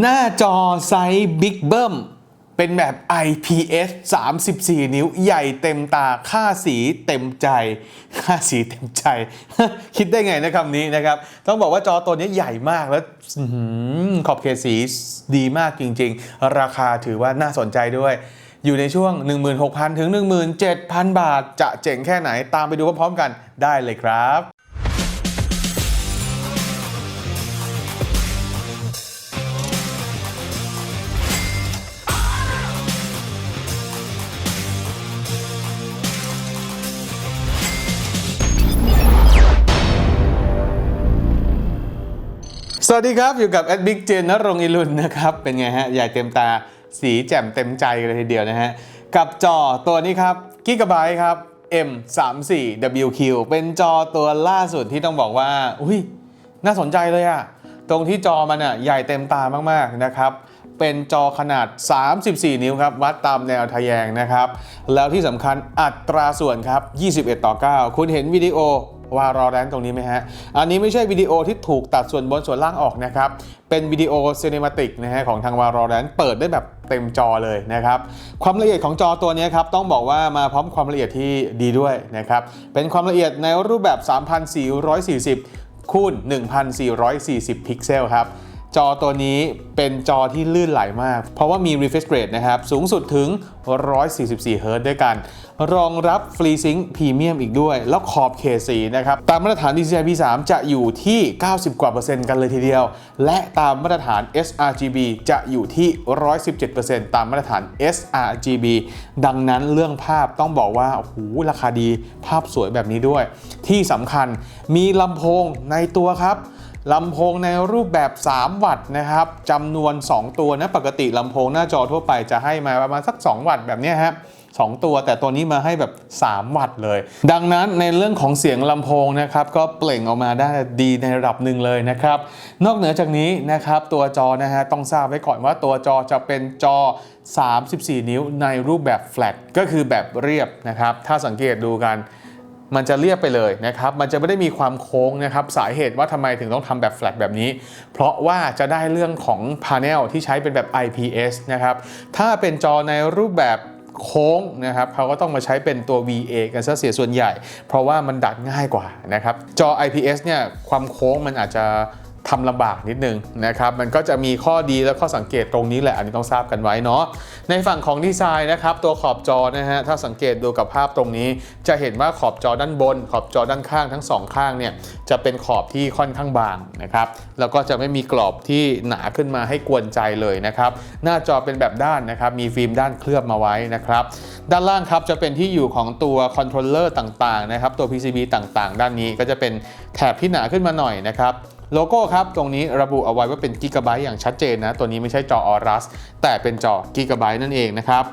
หน้าจอไซส์บิ๊กเบิ้มเป็นแบบ IPS 34 นิ้วใหญ่เต็มตา ค่าสีเต็มใจ ค่าสีเต็มใจ คิดได้ไงนะคำนี้นะครับ ต้องบอกว่าจอตัวนี้ใหญ่มากแล้วอขอบเขตสีดีมากจริง ๆ ราคาถือว่าน่าสนใจด้วย อยู่ในช่วง 16,000 ถึง 17,000 บาท จะเจ๋งแค่ไหนตามไปดูพร้อมๆกันได้เลยครับ สวัสดีครับ อยู่กับแอดบิ๊กเจนนรงอิรุนนะครับเป็นไงฮะใหญ่เต็มตาสีแจ่มเต็มใจเลยทีเดียวนะฮะ กับจอตัวนี้ครับกิกะไบต์ครับ M34 WQ เป็นจอตัวล่าสุดที่ต้องบอกว่า อุ้ยน่าสนใจเลยอะตรงที่จอมันอะใหญ่เต็มตามากๆนะครับเป็นจอขนาด 34 นิ้วครับ วัดตามแนวทะแยงนะครับ แล้วที่สำคัญอัตราส่วนครับ 21 ต่อ 9 คุณเห็นวิดีโอ วารอแรนตรงนี้ไหมฮะ อันนี้ไม่ใช่วิดีโอที่ถูกตัดส่วนบนส่วนล่างออกนะครับ เป็นวิดีโอซีนิมาติกนะฮะของทางวารอแรนเปิดได้แบบเต็มจอเลยนะครับ ความละเอียดของจอตัวนี้ครับต้องบอกว่ามาพร้อมความละเอียดที่ดีด้วยนะครับ เป็นความละเอียดในรูปแบบ 3440 คูณ 1440 พิกเซลครับ จอตัวนี้เป็นจอที่ลื่นไหลมาก เพราะว่ามี refresh rate นะครับ สูงสุดถึง 144 Hz ด้วยกัน รองรับ FreeSync Premium อีกด้วย แล้วขอบเขตสีนะครับ ตามมาตรฐาน DCI P3 จะอยู่ที่ 90 กว่าเปอร์เซ็นต์กันเลยทีเดียว และตามมาตรฐาน sRGB จะอยู่ที่ 117%ตามมาตรฐาน sRGB ดังนั้นเรื่องภาพต้องบอกว่า โอ้โห ราคาดี ภาพสวยแบบนี้ด้วย ที่สำคัญมีลำโพงในตัวครับ ลำโพงในรูปแบบ 3 วัตต์นะครับจำนวน 2 ตัวนะ ปกติลำโพงหน้าจอทั่วไปจะให้มาประมาณสัก 2 วัตต์แบบนี้ยฮะสองตัว แต่ตัวนี้มาให้แบบ 3 วัตต์เลย ดังนั้นในเรื่องของเสียงลำโพงนะครับ ก็เปล่งออกมาได้ดีในระดับหนึ่งเลยนะครับ นอกเหนือจากนี้นะครับ ตัวจอนะฮะต้องทราบไว้ก่อนว่าตัวจอจะเป็นจอ 34 นิ้วในรูปแบบแฟลตก็คือแบบเรียบนะครับ ถ้าสังเกตดูกัน มันจะเรียบไปเลยนะครับ มันจะไม่ได้มีความโค้งนะครับ สาเหตุว่าทำไมถึงต้องทำแบบแฟลตแบบนี้ เพราะว่าจะได้เรื่องของพาเนลที่ใช้เป็นแบบ IPS นะครับ ถ้าเป็นจอในรูปแบบโค้งนะครับเขาก็ต้องมาใช้เป็นตัว VA กันซะเสียส่วนใหญ่ เพราะว่ามันดัดง่ายกว่านะครับ จอ IPS เนี่ยความโค้งมันอาจจะ ทำลำบากนิดนึงนะครับมันก็จะมีข้อดีและข้อสังเกตตรงนี้แหละ อันนี้ต้องทราบกันไว้เนาะในฝั่งของดีไซน์นะครับตัวขอบจอนะฮะถ้าสังเกตดูกับภาพตรงนี้ จะเห็นว่าขอบจอด้านบน ขอบจอด้านข้างทั้งสองข้างเนี่ยจะเป็นขอบที่ค่อนข้างบางนะครับแล้วก็จะไม่มีกรอบที่หนาขึ้นมาให้กวนใจเลยนะครับหน้าจอเป็นแบบด้านนะครับมีฟิล์มด้านเคลือบมาไว้นะครับด้านล่างครับจะเป็นที่อยู่ของตัวคอนโทรลเลอร์ต่างๆนะครับตัว PCB ต่างๆ ด้านนี้ก็จะเป็นแถบที่หนาขึ้นมาหน่อยนะครับ โลโก้ครับ ตรงนี้ระบุเอาไว้ว่าเป็นกิกะไบต์อย่างชัดเจนนะ ตัวนี้ไม่ใช่จอออรัสแต่เป็นจอกิกะไบต์นั่นเองนะครับ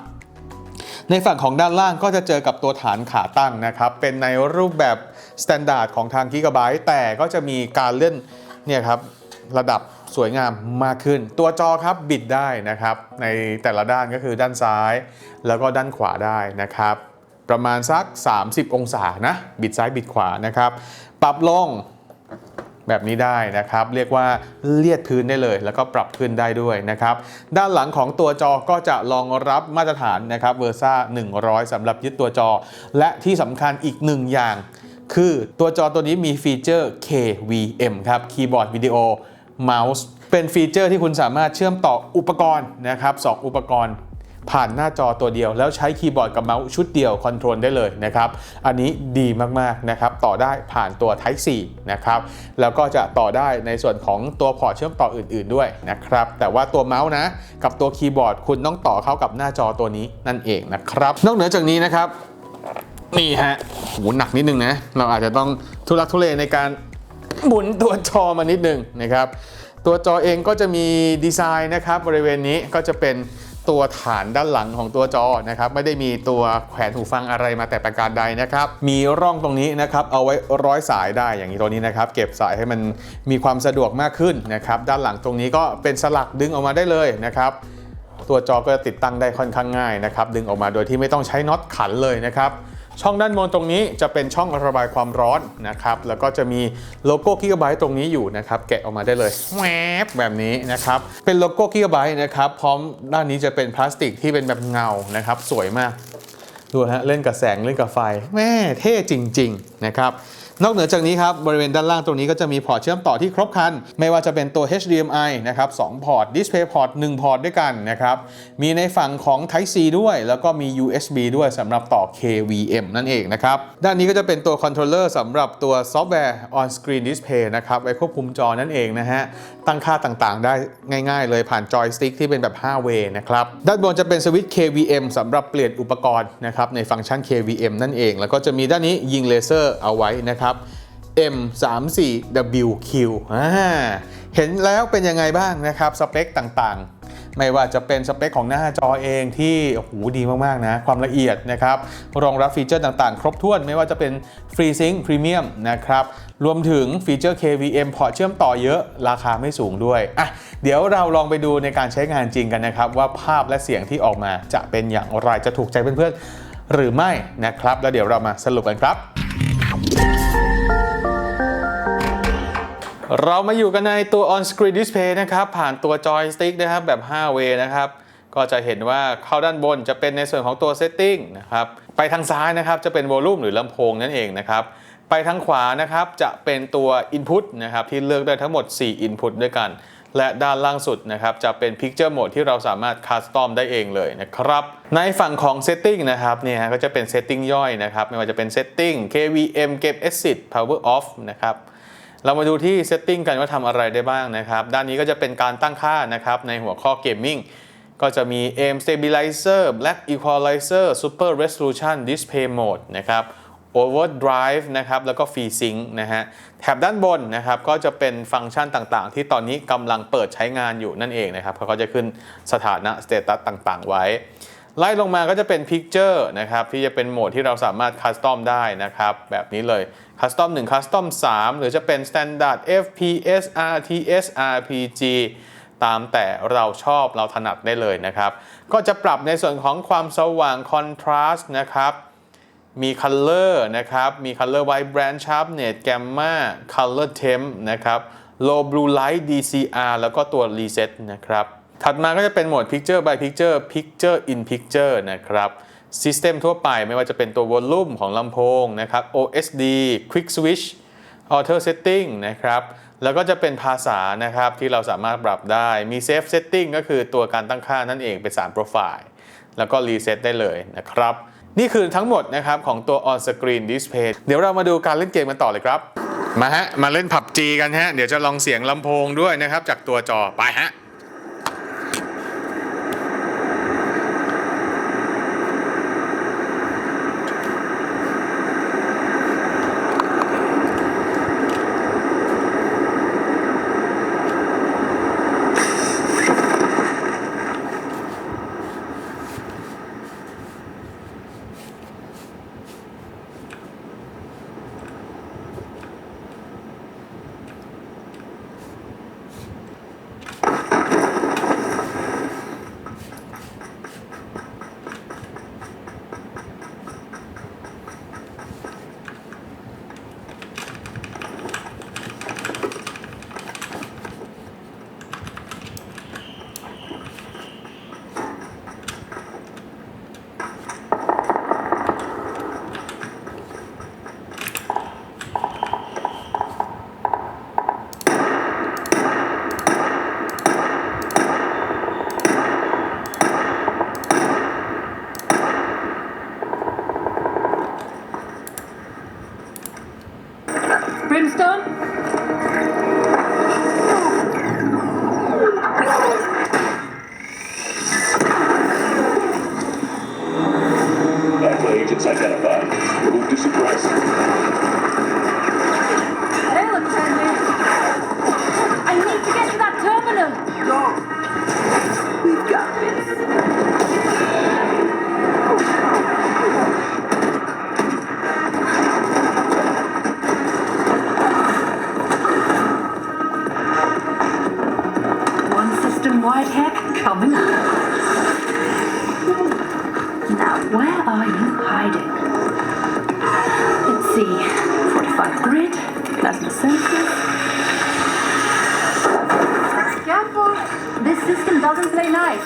ในฝั่งของด้านล่างก็จะเจอกับตัวฐานขาตั้งนะครับ เป็นในรูปแบบสแตนดาร์ดของทางกิกะไบต์แต่ก็จะมีการเลื่อนเนี่ยครับระดับสวยงามมากขึ้น ตัวจอครับบิดได้นะครับ ในแต่ละด้านก็คือด้านซ้าย แล้วก็ด้านขวาได้นะครับ ประมาณสัก 30 องศานะ บิดซ้ายบิดขวานะครับ ปรับลง แบบนี้ได้นะครับ เรียกว่าเลียดพื้นได้เลย แล้วก็ปรับขึ้นได้ด้วยนะครับ ด้านหลังของตัวจอก็จะรองรับมาตรฐานนะครับเวอร์ซ่า100สำหรับยึดตัวจอ และที่สำคัญอีกหนึ่งอย่าง คือตัวจอตัวนี้มีฟีเจอร์ KVM ครับคีย์บอร์ดวิดีโอเมาส์เป็นฟีเจอร์ที่คุณสามารถเชื่อมต่ออุปกรณ์นะครับสองอุปกรณ์ ผ่านหน้าจอตัวเดียว แล้วใช้คีย์บอร์ดกับเมาส์ชุดเดียวคอนโทรลได้เลยนะครับอันนี้ดีมากๆนะครับต่อได้ผ่านตัว Type C นะครับแล้วก็จะต่อได้ในส่วนของตัวพอร์ตเชื่อมต่ออื่น ๆด้วยนะครับแต่ว่าตัวเมาส์นะกับตัวคีย์บอร์ดคุณต้องต่อเข้ากับหน้าจอตัวนี้นั่นเองนะครับนอกเหนือจากนี้นะครับนี่ฮะโหหนักนิดนึงนะ เราอาจจะต้องทุลักทุเลในการหมุนตัวจอมานิดนึงนะครับ ตัวจอเองก็จะมีดีไซน์นะครับบริเวณนี้ก็จะเป็น ตัวฐานด้านหลังของตัวจอนะครับไม่ได้มีตัวแขวนหูฟังอะไรมาแต่ประการใดนะครับมีร่องตรงนี้นะครับเอาไว้ร้อยสายได้อย่างนี้ตัวนี้นะครับเก็บสายให้มันมีความสะดวกมากขึ้นนะครับด้านหลังตรงนี้ก็เป็นสลักดึงออกมาได้เลยนะครับตัวจอก็จะติดตั้งได้ค่อนข้างง่ายนะครับดึงออกมาโดยที่ไม่ต้องใช้น็อตขันเลยนะครับ ช่องด้านบนตรงนี้จะเป็นช่องระบายความร้อนนะครับ แล้วก็จะมีโลโก้ Gigabyte ตรงนี้อยู่นะครับ แกะออกมาได้เลยแวบแบบนี้นะครับ เป็นโลโก้ Gigabyte นะครับ พร้อมด้านนี้จะเป็นพลาสติกที่เป็นแบบเงานะครับ สวยมาก ดูฮะ เล่นกับแสง เล่นกับไฟ แม่เท่จริง ๆ นะครับ นอกเหนือจากนี้ครับบริเวณด้านล่างตรงนี้ก็จะมีพอร์ตเชื่อมต่อที่ครบครัน ไม่ว่าจะเป็นตัว HDMI นะครับ2พอร์ต Display Port 1พอร์ตด้วยกันนะครับมีในฝั่งของ Type C ด้วย แล้วก็มี USB ด้วยสำหรับต่อ KVM นั่นเองนะครับด้านนี้ก็จะเป็นตัวคอนโทรลเลอร์สำหรับตัวซอฟต์แวร์ On Screen Display นะครับไว้ควบคุมจอนั่นเองนะฮะตั้งค่าต่างๆ ได้ง่าย ๆ เลยผ่านจอยสติ๊กที่เป็นแบบ 5 way นะครับด้านบนจะเป็นสวิตช์ KVM สำหรับเปลี่ยนอุปกรณ์นะครับในฟังก์ชัน KVM นั่นเอง แล้วก็จะมีด้านนี้ยิงเลเซอร์เอาไว้นะครับ M34WQ เห็นแล้วเป็นยังไงบ้างนะครับ สเปคต่างๆ ไม่ว่าจะเป็นสเปคของหน้าจอเองที่โอ้โหดีมาก ๆ นะ ความละเอียดนะครับ รองรับฟีเจอร์ต่างๆ ครบถ้วน ไม่ว่าจะเป็น FreeSync Premium นะครับ รวมถึงฟีเจอร์ KVM พอร์ตเชื่อมต่อเยอะราคาไม่สูงด้วยอะเดี๋ยวเราลองไปดูในการใช้งานจริงกันนะครับ ว่าภาพและเสียงที่ออกมาจะเป็นอย่างไรจะถูกใจเพื่อนๆหรือไม่นะครับ แล้วเดี๋ยวเรามาสรุปกันครับ เรามาอยู่กันในตัว on screen display นะครับ ผ่านตัว joystick นะครับ แบบ 5 way นะครับ ก็จะเห็นว่าเข้าด้านบนจะเป็นในส่วนของตัว setting นะครับ ไปทางซ้ายนะครับ จะเป็น volume หรือลำโพงนั่นเองนะครับ ไปทางขวานะครับ จะเป็นตัว input นะครับ ที่เลือกได้ทั้งหมด 4 input ด้วยกัน และด้านล่างสุดนะครับ จะเป็น Picture Mode ที่เราสามารถ custom ได้เองเลยนะครับ ในฝั่งของ Setting นะครับเนี่ยฮะก็จะเป็น Setting ย่อยนะครับ ไม่ว่าจะเป็น Setting KVM เก็บ Exit Power Off นะครับ เรามาดูที่ Setting กันว่าทำอะไรได้บ้างนะครับ ด้านนี้ก็จะเป็นการตั้งค่านะครับในหัวข้อ Gaming ก็จะมี Aim Stabilizer Black Equalizer Super Resolution Display Mode นะครับ Overdrive นะครับ แล้วก็ FreeSync นะฮะ แถบด้านบนนะครับ ก็จะเป็นฟังก์ชันต่างๆ ที่ตอนนี้กำลังเปิดใช้งานอยู่นั่นเองนะครับเขาก็จะขึ้นสถานะ Status ต่างๆ ไว้ ไล่ลงมาก็จะเป็น Picture นะครับที่จะเป็นโหมดที่เราสามารถคัสตอมได้นะครับ แบบนี้เลยคัสตอม1คัสตอม3หรือจะเป็น Standard FPS RTS RPG ตามแต่เราชอบเราถนัดได้เลยนะครับ ก็จะปรับในส่วนของความสว่าง Contrast นะครับมี Color นะครับ มี Color Vibrant Sharpness Gamma Color Temp นะครับ Low Blue Light DCR แล้วก็ตัว Reset นะครับ ถัดมาก็จะเป็นโหมด Picture by Picture Picture in Picture นะครับ System ทั่วไปไม่ว่าจะเป็นตัว Volume ของลำโพงนะครับ OSD Quick Switch Auto Setting นะครับ แล้วก็จะเป็นภาษานะครับที่เราสามารถปรับได้ มี Safe Setting ก็คือตัวการตั้งค่านั่นเองเป็น3 Profile แล้วก็ Reset ได้เลยนะครับ นี่คือทั้งหมดนะครับของตัว on screen display เดี๋ยวเรามาดูการเล่นเกมกันต่อเลยครับ มาฮะ มาเล่นผับจีกันฮะ เดี๋ยวจะลองเสียงลำโพงด้วยนะครับจากตัวจอไปฮะ We've got this. One system-wide hack coming up. Now, where are you hiding? Let's see. 45 grid, plasma sensors. Doesn't play nice.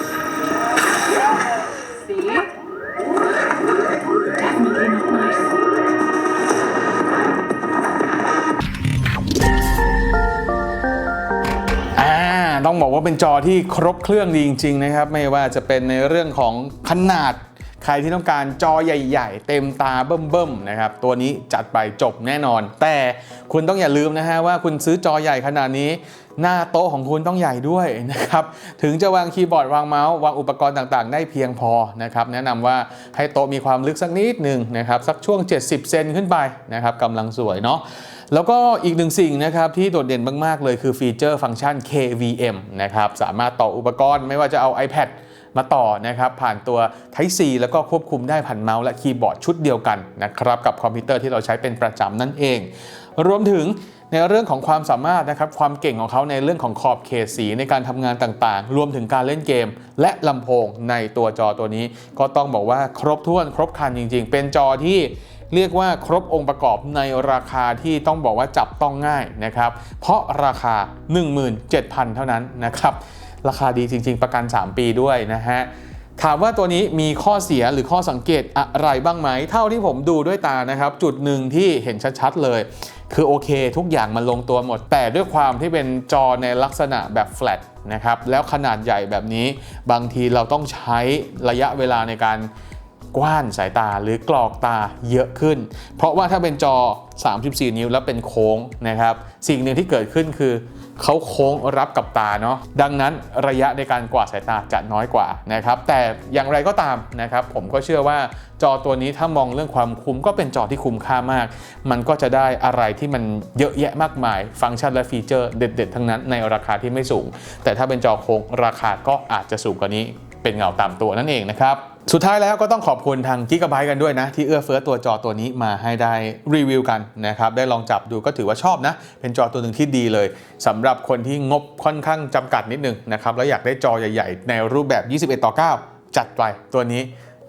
See? Definitely not nice. ต้องบอกว่าเป็นจอที่ครบเครื่องดีจริงๆนะครับ ไม่ว่าจะเป็นในเรื่องของขนาดใครที่ต้องการจอใหญ่ ๆ เต็มตาเบิ่มๆนะครับ ตัวนี้จัดไปจบแน่นอน แต่คุณต้องอย่าลืมนะฮะว่าคุณซื้อจอใหญ่ขนาดนี้ หน้าโต๊ะของคุณต้องใหญ่ด้วยนะครับ ถึงจะวางคีย์บอร์ดวางเมาส์วางอุปกรณ์ต่างๆ ได้เพียงพอนะครับ แนะนำว่าให้โต๊ะมีความลึกสักนิดหนึ่งนะครับ สักช่วง 70 เซนขึ้นไปนะครับกำลังสวยเนาะแล้วก็อีกหนึ่งสิ่งนะครับที่โดดเด่นมาก ๆ เลยคือฟีเจอร์ฟังก์ชัน KVM นะครับสามารถต่ออุปกรณ์ไม่ว่าจะเอา iPad มาต่อนะครับผ่านตัว Type C แล้วก็ควบคุมได้ผ่านเมาส์และคีย์บอร์ดชุดเดียวกันนะครับกับคอมพิวเตอร์ที่เราใช้เป็นประจำนั่นเอง รวมถึง ในเรื่องของความสามารถนะครับความเก่งของเขาในเรื่องของขอบเขตสีในการทำงานต่างๆ รวมถึงการเล่นเกม และลำโพงในตัวจอตัวนี้ ก็ต้องบอกว่าครบถ้วนครบครันจริง ๆ เป็นจอที่เรียกว่าครบองค์ประกอบในราคาที่ต้องบอกว่าจับต้องง่ายนะครับ เพราะราคา 17,000 เท่านั้นนะครับ ราคาดีจริง ๆ ประกัน 3 ปีด้วยนะฮะ ถามว่าตัวนี้มีข้อเสียหรือข้อสังเกตอะไรบ้างไหม เท่าที่ผมดูด้วยตานะครับ จุดหนึ่งที่เห็นชัดๆเลย คือโอเค ทุกอย่างมันลงตัวหมด แต่ด้วยความที่เป็นจอในลักษณะแบบแฟลตนะครับแล้วขนาดใหญ่แบบนี้ บางทีเราต้องใช้ระยะเวลาในการกว้านสายตาหรือกรอกตาเยอะขึ้น เพราะว่าถ้าเป็นจอ 34 นิ้วแล้วเป็นโค้งนะครับ สิ่งหนึ่งที่เกิดขึ้นคือ เขาโค้งรับกับตาเนาะดังนั้นระยะในการกวาดสายตาจะน้อยกว่านะครับแต่อย่างไรก็ตามนะครับผมก็เชื่อว่าจอตัวนี้ถ้ามองเรื่องความคุ้มก็เป็นจอที่คุ้มค่ามาก มันก็จะได้อะไรที่มันเยอะแยะมากมาย ฟังก์ชันและฟีเจอร์เด็ด ๆ ทั้งนั้นในราคาที่ไม่สูง แต่ถ้าเป็นจอโค้งราคาก็อาจจะสูงกว่านี้ เป็นเงาตามตัวนั่นเองนะครับ สุดท้ายแล้วก็ต้องขอบคุณทางกิกะไบต์กันด้วยนะ ที่เอื้อเฟื้อตัวจอตัวนี้มาให้ได้รีวิวกันนะครับ ได้ลองจับดูก็ถือว่าชอบนะ เป็นจอตัวหนึ่งที่ดีเลยสำหรับคนที่งบค่อนข้างจำกัดนิดนึงนะครับ แล้วอยากได้จอใหญ่ ๆ ในรูปแบบ 21 ต่อ 9 จัดไปตัวนี้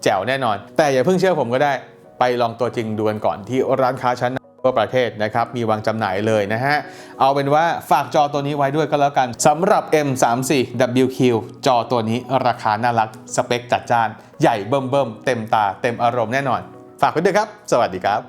แจ๋วแน่นอน แต่อย่าเพิ่งเชื่อผมก็ได้ไปลองตัวจริงดูกันก่อนที่ร้านค้าชั้น ทั่วประเทศนะครับ มีวางจำหน่ายเลยนะฮะ เอาเป็นว่าฝากจอตัวนี้ไว้ด้วยก็แล้วกันสำหรับ M34WQ จอตัวนี้ราคาน่ารัก สเปคจัดจ้าน ใหญ่เบิ่มเบิ่มๆเต็มตาเต็มอารมณ์แน่นอน ฝากไว้ด้วยครับ สวัสดีครับ